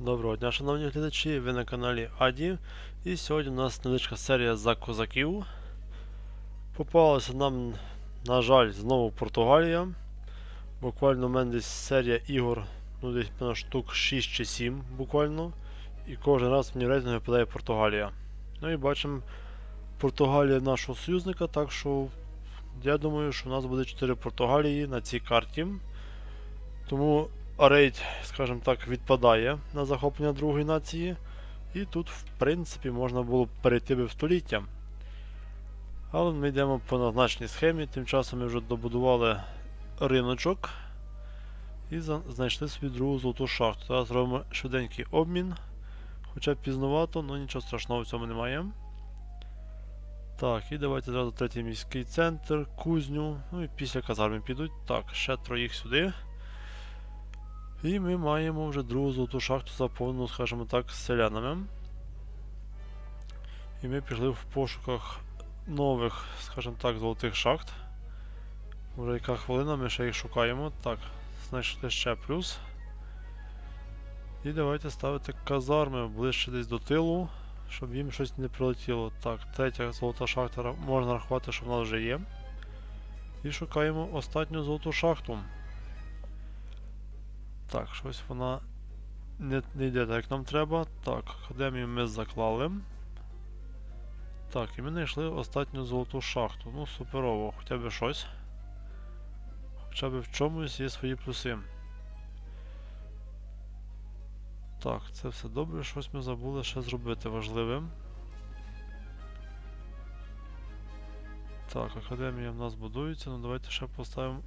Доброго дня, шановні глядачі, ви на каналі Аді. І сьогодні у нас невеличка серія за козаків. Попалася нам, на жаль, знову Португалія. Буквально в мене десь серія ігор, ну десь на штук 6 чи 7 буквально. І кожен раз мені рейтинг випадає Португалія. Ну і бачимо Португалія нашого союзника, так що я думаю, що у нас буде 4 Португалії на цій карті. Тому рейд, скажімо так, відпадає на захоплення другої нації. І тут, в принципі, можна було б перейти би в століття. Але ми йдемо по назначеній схемі. Тим часом ми вже добудували риночок і знайшли собі другу золоту шахту. Зараз зробимо швиденький обмін. Хоча пізнувато, але нічого страшного в цьому немає. Так, і давайте зразу третій міський центр, кузню. Ну і після казарми підуть. Так, ще троїх сюди. І ми маємо вже другу золоту шахту заповнену, скажімо так, селянами. І ми пішли в пошуках нових, скажімо так, золотих шахт. Вже яка хвилина, ми ще їх шукаємо. Так, знайшли ще плюс. І давайте ставити казарми ближче десь до тилу, щоб їм щось не прилетіло. Так, третя золота шахта можна рахувати, що в нас вже є. І шукаємо останню золоту шахту. Так, щось вона не, не йде так, як нам треба. Так, академію ми заклали. Так, і ми знайшли останню золоту шахту. Ну, суперово, хоча б щось. Хоча б в чомусь є свої плюси. Так, це все добре, щось ми забули ще зробити важливим. Так, академія в нас будується, ну давайте ще поставимо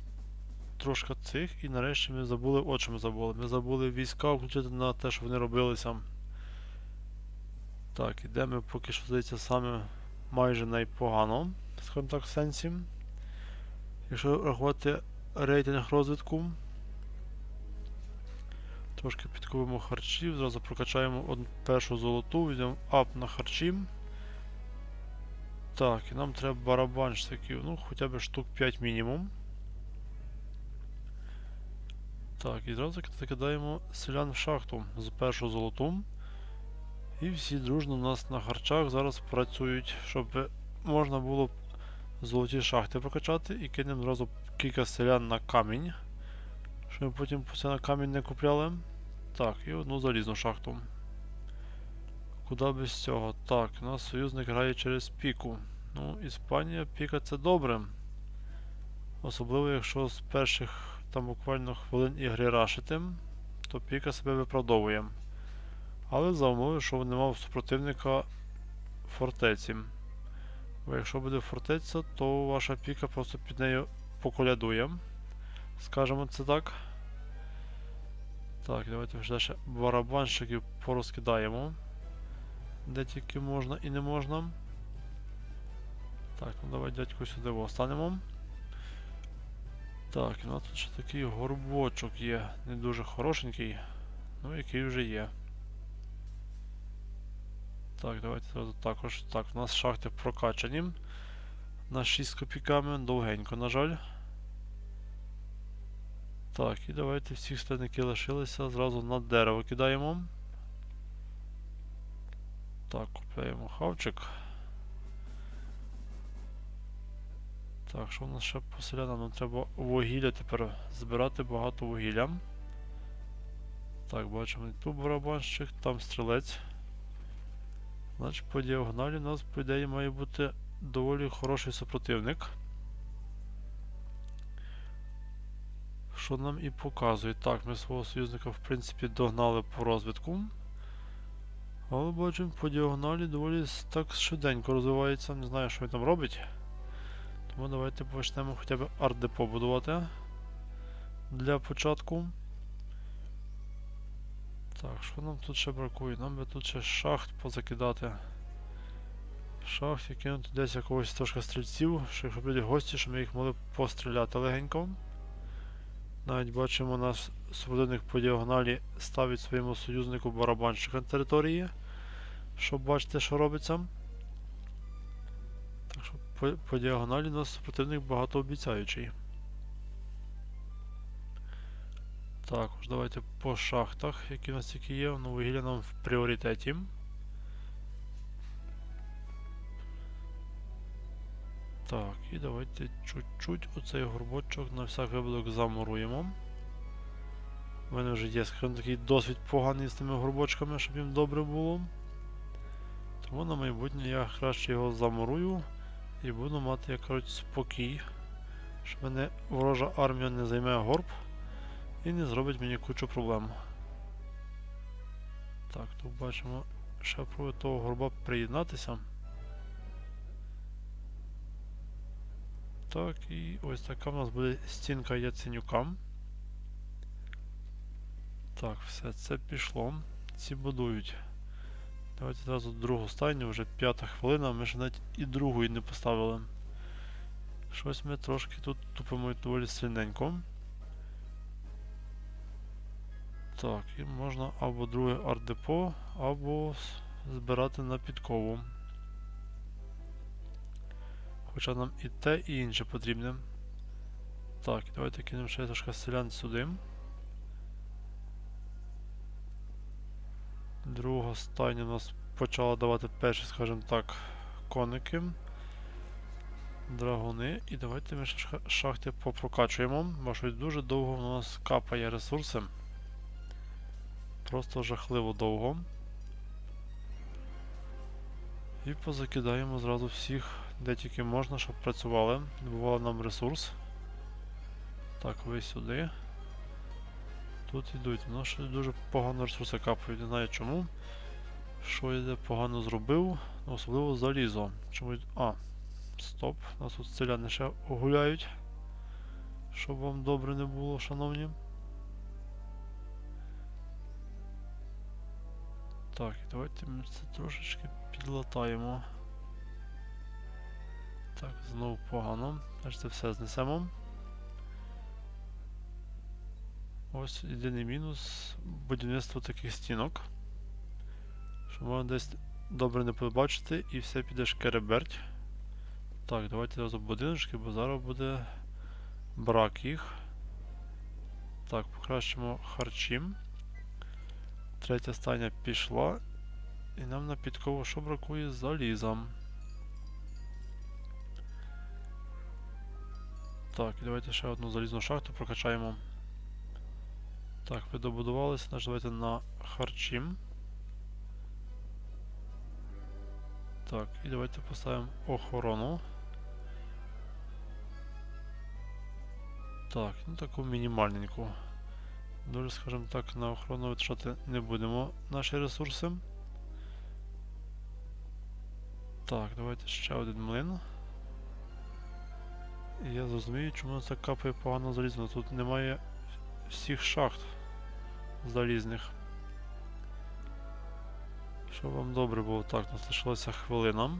трошки цих, і нарешті ми забули, от що ми забули. Ми забули війська включити на те, що вони робилися. Так, ідемо поки що здається саме майже найпогано, скажімо так, в сенсі. Якщо рахувати рейтинг розвитку, трошки підкупимо харчів, зразу прокачаємо першу золоту, візьмемо ап на харчі. Так, і нам треба барабанщиків, ну хоча б штук 5 мінімум. Так, і зразу закидаємо селян в шахту з першу золоту. І всі дружно у нас на харчах зараз працюють, щоб можна було золоті шахти прокачати і кинемо зразу кілька селян на камінь. Щоб ми потім постійно камінь не купляли. Так, і одну залізну шахту. Куди без цього? Так, у нас союзник грає через піку. Ну, Іспанія, піка це добре. Особливо, якщо з перших там буквально хвилин ігри рашити, то піка себе виправдовує. Але за умови, що нема у супротивника фортеці. Бо якщо буде фортеця, то ваша піка просто під нею поколядує. Скажемо це так. Так, давайте вже ще барабанщиків порозкидаємо. Де тільки можна і не можна. Так, ну давай дядьку сюди останемо. Так, у нас тут ще такий горбочок є, не дуже хорошенький, ну який вже є. Так, давайте зразу також. Так, у нас шахти прокачані. На 6 копійками, довгенько, на жаль. Так, і давайте всі стенники лишилися, зразу на дерево кидаємо. Так, купляємо хавчик. Так, що в нас ще по селянам? Нам треба вугілля тепер збирати багато вугілля. Так, бачимо тут барабанщик, там стрілець. Значить, по діагоналі у нас, по ідеї, має бути доволі хороший супротивник. Що нам і показує. Так, ми свого союзника, в принципі, догнали по розвитку. Але бачимо, по діагоналі доволі так швиденько розвивається. Не знаю, що він там робить. Тому давайте почнемо хоча б арт-депо будувати для початку. Так, що нам тут ще бракує? Нам би тут ще шахт позакидати. Шахт кинути десь якогось трошки стрільців, що якщо будуть гості, щоб ми їх могли постріляти легенько. Навіть бачимо, наш супротивник по діагоналі ставить своєму союзнику барабанщика на території. Щоб бачити, що робиться. По, по діагоналі у нас супротивник багатообіцяючий. Також давайте по шахтах, які у нас тільки є. Ну, вугілля нам в пріоритеті. Так, і давайте чуть-чуть оцей горбочок на всяк випадок замуруємо. У мене вже є, скажімо, такий досвід поганий з тими горбочками, щоб їм добре було. Тому на майбутнє я краще його замурую і буду мати, як кажуть, спокій, щоб мене ворожа армія не займе горб і не зробить мені кучу проблем. Так, тут бачимо, ще пробую того горба приєднатися. Так, і ось така в нас буде стінка Яценюка. Так, все, це пішло. Ці будують. Давайте одразу другу стайню, вже п'ята хвилина, ми ж навіть і другої не поставили. Щось ми трошки тут тупимо доволі сильненько. Так, і можна або друге арт-депо, або збирати на підкову. Хоча нам і те, і інше потрібне. Так, давайте кинемо ще трошки селян сюди. Друга стайня у нас почала давати перші, скажімо так, коники. Драгуни. І давайте ми шахти попрокачуємо, бо щось дуже довго у нас капає ресурси. Просто жахливо довго. І позакидаємо зразу всіх, де тільки можна, щоб працювали. Добували нам ресурс. Так, ви сюди. Тут йдуть. Ну, що дуже погано ресурси капають, не знаю чому. Що я погано зробив, особливо залізо. Чому. А, стоп. Нас тут селяни ще гуляють. Щоб вам добре не було, шановні. Так, давайте ми це трошечки підлатаємо. Так, знову погано. Аж це все знесемо. Ось єдиний мінус будівництво таких стінок. Що можна десь добре не побачити і все піде шкереберть. Так, давайте зразу будиночки, бо зараз буде брак їх. Так, покращимо харчі. Третя стайня пішла. І нам на підкову що бракує заліза. Так, і давайте ще одну залізну шахту прокачаємо. Так, ви добудувалися, значить давайте на харчі. Так, і давайте поставимо охорону. Так, ну таку мінімальненьку. Дуже, скажімо так, на охорону витрачати не будемо наші ресурси. Так, давайте ще один млин. І я зрозумію, чому це капає погано залізно. Тут немає всіх шахт залізних. Щоб вам добре було так, нас лишилася хвилина.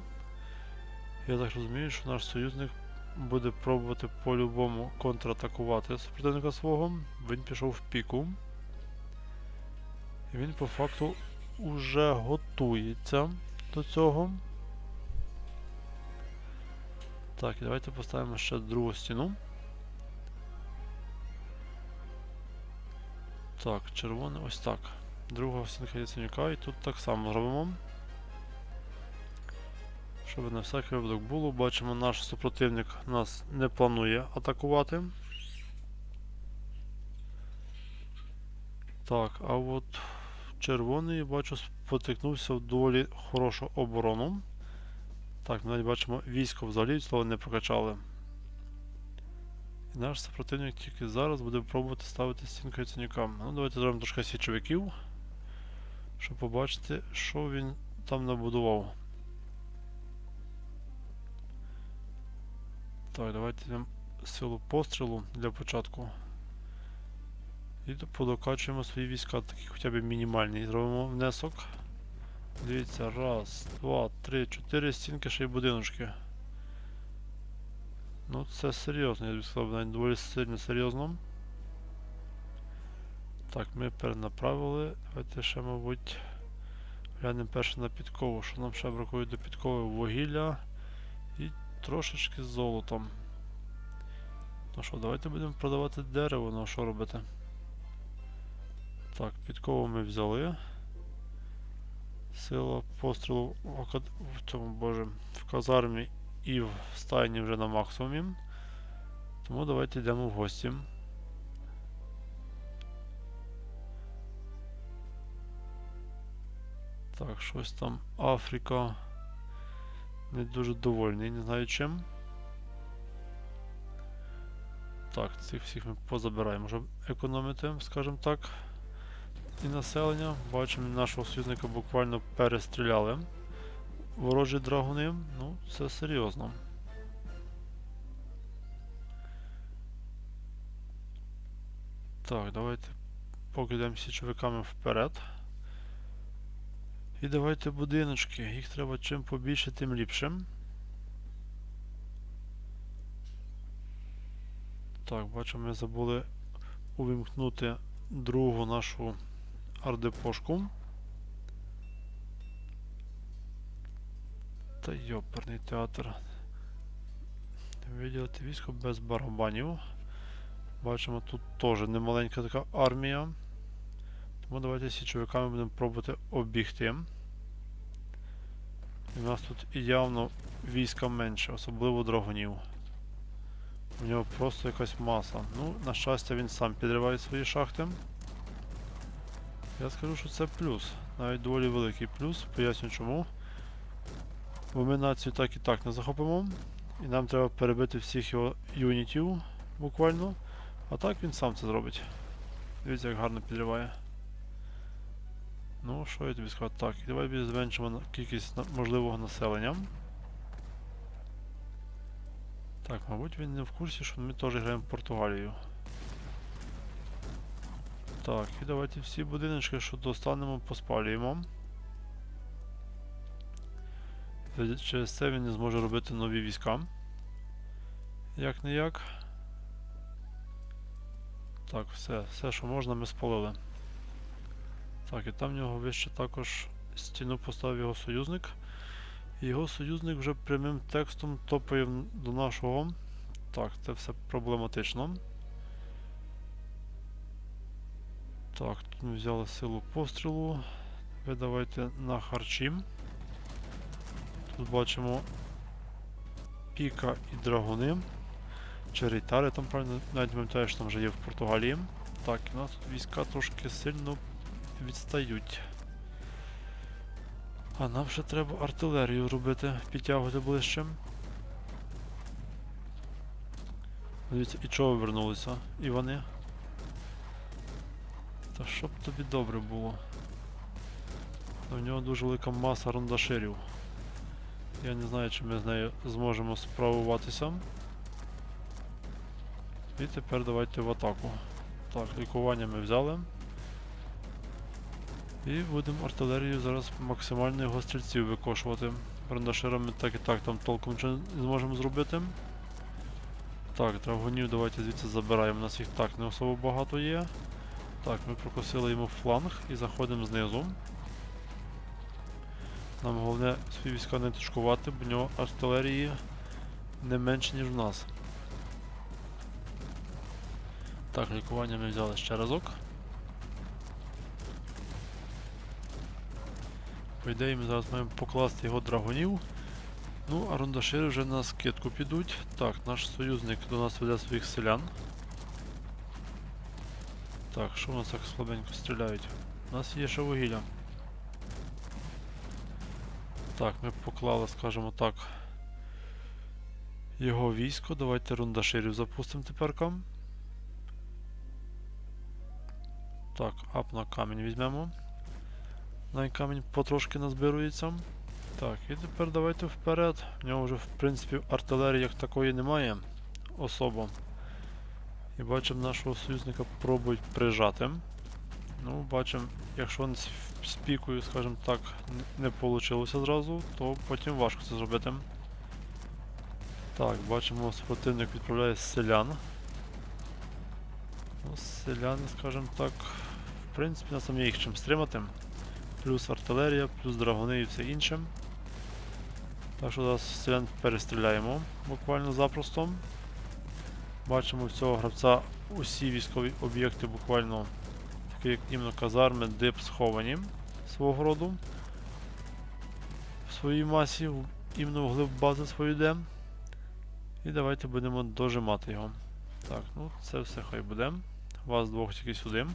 Я так розумію, що наш союзник буде пробувати по-любому контратакувати супротивника свого. Він пішов в піку. І він по факту уже готується до цього. Так, давайте поставимо ще другу стіну. Так, червоне ось так. Друга стінка і тут так само робимо. Щоб на всякий випадок було, бачимо, наш супротивник нас не планує атакувати. Так, а от червоний, бачу, спотикнувся в доволі хорошу оборону. Так, навіть бачимо, військо взагалі від слова не прокачали. І наш супротивник тільки зараз буде пробувати ставити стінку яценюка. Ну, давайте зробимо трошки січовиків, щоб побачити, що він там набудував. Так, давайте візьмемо силу пострілу для початку. І до- подокачуємо свої війська, такий хоча б мінімальний. Зробимо внесок. Дивіться, раз, два, три, чотири стінки ще й будиночки. Ну це серйозно, я б сказав, навіть доволі сильно серйозно. Так, ми перенаправили. Давайте ще, мабуть, глянемо перше на підкову. Що нам ще бракує до підкови вугілля і трошечки золотом. Ну що, давайте будемо продавати дерево, ну що робити? Так, підкову ми взяли. Сила пострілу в, в цьому, боже, в казармі і в стайні вже на максимумі. Тому давайте йдемо в гості. Так, щось там Африка. Не дуже довольний, не знаю чим. Так, цих всіх ми позабираємо, щоб економити, скажімо так. І населення. Бачимо, нашого союзника буквально перестріляли. Ворожі драгуни. Ну, це серйозно. Так, давайте поки йдемо січовиками вперед. І давайте будиночки. Їх треба чим побільше, тим ліпше. Так, бачимо, ми забули увімкнути другу нашу ардепошку. Та йоперний театр. Виділити військо без барабанів. Бачимо, тут теж немаленька така армія. Тому давайте січовиками будемо пробувати обігти. У нас тут і явно війська менше, особливо драгунів. У нього просто якась маса. Ну, на щастя, він сам підриває свої шахти. Я скажу, що це плюс. Навіть доволі великий плюс. Поясню чому. Бо ми націю так і так не захопимо. І нам треба перебити всіх його юнітів буквально. А так він сам це зробить. Дивіться, як гарно підриває. Ну, що я тобі скажу? Так, давай зменшимо кількість можливого населення. Так, мабуть, він не в курсі, що ми теж граємо в Португалію. Так, і давайте всі будиночки, що достанемо, поспалюємо. Через це він не зможе робити нові війська. Як не як. Так, все, все, що можна, ми спалили. Так, і там в нього вище також стіну поставив його союзник. Його союзник вже прямим текстом топає до нашого. Так, це все проблематично. Так, тут ми взяли силу пострілу. Ви давайте на харчі. Тут бачимо піка і драгуни. Чи там правильно, навіть пам'ятаю, що там вже є в Португалії. Так, у нас тут війська трошки сильно відстають. А нам ще треба артилерію робити, підтягувати ближче. Дивіться, і чого вернулися? І вони? Та щоб тобі добре було. В нього дуже велика маса рундаширів. Я не знаю, чи ми з нею зможемо справуватися. І тепер давайте в атаку. Так, лікування ми взяли. І будемо артилерію зараз максимально його стрільців викошувати. Брандаширами так і так там толком не зможемо зробити. Так, драгунів давайте звідси забираємо. У нас їх так не особо багато є. Так, ми прокосили йому фланг і заходимо знизу. Нам головне свої війська не тушкувати, бо в нього артилерії не менше, ніж в нас. Так, лікування ми взяли ще разок. По ідеї ми зараз маємо покласти його драгунів. Ну, а рундашири вже на скидку підуть. Так, наш союзник до нас веде своїх селян. Так, що у нас так слабенько стріляють? У нас є ще вугілля. Так, ми поклали, скажімо так, його військо. Давайте рундаширів запустимо теперка. Так, ап на камінь візьмемо. На камінь потрошки назбирується. Так, і тепер давайте вперед. В нього вже в принципі артилерії як такої немає особо. І бачимо нашого союзника пробують прижати. Ну, бачимо, якщо він з пікою, скажімо так, не вийшло зразу, то потім важко це зробити. Так, бачимо, противник відправляє селян. Ну, селяни, скажімо так, в принципі, нас там є їх чим стримати. Плюс артилерія, плюс драгуни і все інше. Так що зараз селян перестріляємо буквально запросто. Бачимо в цього гравця усі військові об'єкти буквально як іменно казарми, дип сховані свого роду. В своїй масі, іменно вглиб бази свою йдемо. І давайте будемо дожимати його. Так, ну це все хай буде. Вас двох тільки сюди.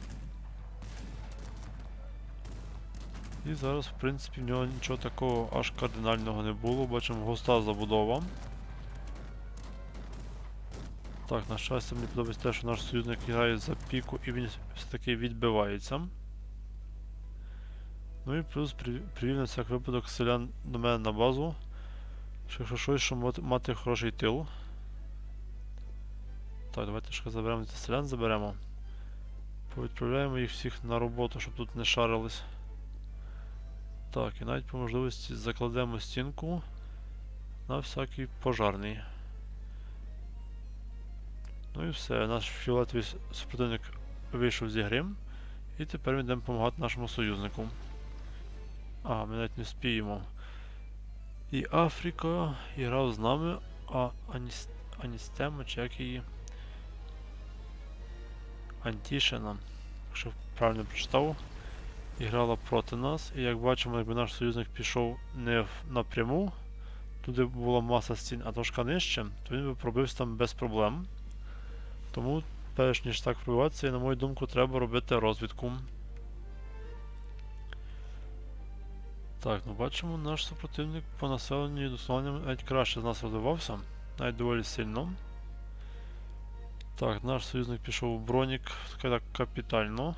І зараз, в принципі, в нього нічого такого аж кардинального не було. Бачимо густа забудова. Так, на щастя, мені подобається те, що наш союзник грає за піку і він все-таки відбивається. Ну і плюс при- привів на всяк випадок селян до мене на базу. Що якщо щось, щоб мати- хороший тил. Так, давайте ще заберемо ці селян, заберемо. Повідправляємо їх всіх на роботу, щоб тут не шарились. Так, і навіть по можливості закладемо стінку на всякий пожарний. Ну і все, наш фіолетовий супротивник вийшов зі гри. І тепер ми йдемо допомагати нашому союзнику. А, ми навіть не спіємо. І Африка грав з нами, а Аніс... Аністема, чи як її. Антішина, якщо правильно прочитав, грала проти нас. І як бачимо, якби наш союзник пішов не напряму, туди була маса стін, а трошки нижче, то він би пробився там без проблем. Тому, перш ніж так пробиватися, на мою думку, треба робити розвідку. Так, ну бачимо, наш супротивник по населенню і дословленням навіть краще з нас розвивався, навіть доволі сильно. Так, наш союзник пішов у бронік так капітально.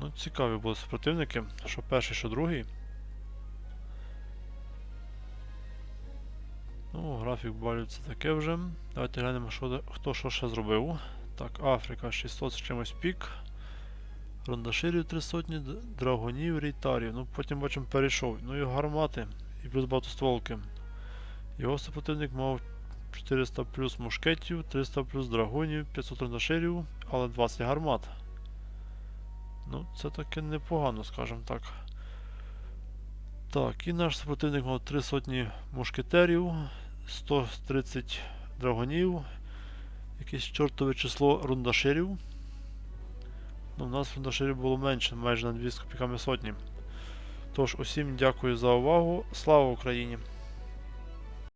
Ну, цікаві були супротивники, що перший, що другий. Ну, графік балів таке вже. Давайте глянемо, що, хто що ще зробив. Так, Африка 600 з чимось пік. Рондаширів 300, д- драгонів, рейтарів. Ну, потім бачимо перейшов. Ну і гармати, і плюс багатостволки. Його супротивник мав 400 плюс мушкетів, 300 плюс драгонів, 500 рондаширів, але 20 гармат. Ну, це таки непогано, скажімо так. Так, і наш супротивник мав 3 сотні мушкетерів, 130 драгонів, якесь чортове число рундаширів. Ну, в нас рундаширів було менше, майже на 2 з копійками сотні. Тож, усім дякую за увагу. Слава Україні!